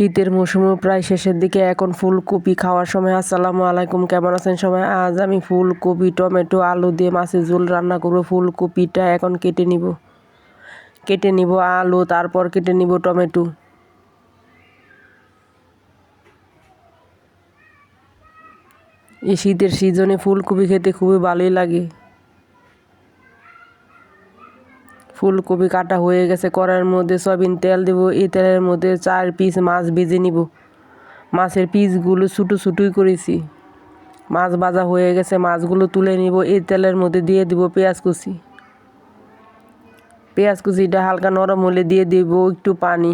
শীতের মৌসুমও প্রায় শেষের দিকে এখন ফুলকপি খাওয়ার সময়। আসসালামু আলাইকুম, কেমন আছেন সবাই? আজ আমি ফুলকপি, টমেটো, আলু দিয়ে মাছের ঝোল রান্না করব। ফুলকপিটা এখন কেটে নিব। কেটে নিব আলু, তারপর কেটে নিব টমেটো। এই শীতের সিজনে ফুলকপি খেতে খুবই ভালোই লাগে। ফুলকপি কাটা হয়ে গেছে, কড়াইয়ের মধ্যে সয়াবিন তেল দেবো, এই তেলের মধ্যে চার পিস মাছ ভেজে নিব। মাছের পিসগুলো ছোটো ছোটোই করেছি। মাছ ভাজা হয়ে গেছে, মাছগুলো তুলে নিব, এই তেলের মধ্যে দিয়ে দিব পেঁয়াজ কুচি। পেঁয়াজ কুচিটা হালকা নরম হলে দিয়ে দিব একটু পানি।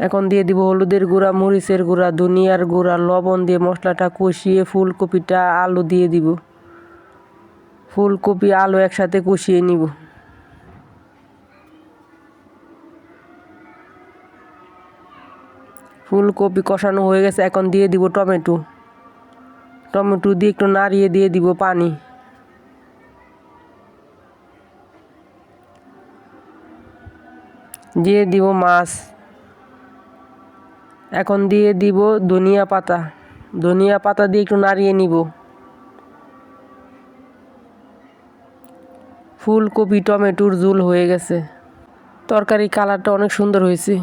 এখন দিয়ে দিব হলুদের গুঁড়া, মরিচের গুঁড়া, ধনিয়ার গুঁড়া, লবণ দিয়ে মশলাটা কষিয়ে ফুলকপিটা আলু দিয়ে দিব। ফুলকপি, আলু একসাথে কষিয়ে নিব। ফুলকপি কষানো হয়ে গেছে, এখন দিয়ে দিব টমেটো। টমেটো দিয়ে একটু নাড়িয়ে দিয়ে দিব পানি। দিয়ে দিব মাছ। এখন দিয়ে দিব ধনিয়া পাতা। ধনিয়া পাতা দিয়ে একটু নাড়িয়ে নিব। ফুলকপি টমেটোর ঝোল হয়ে গেছে। তরকারি কালারটা অনেক সুন্দর হয়েছে।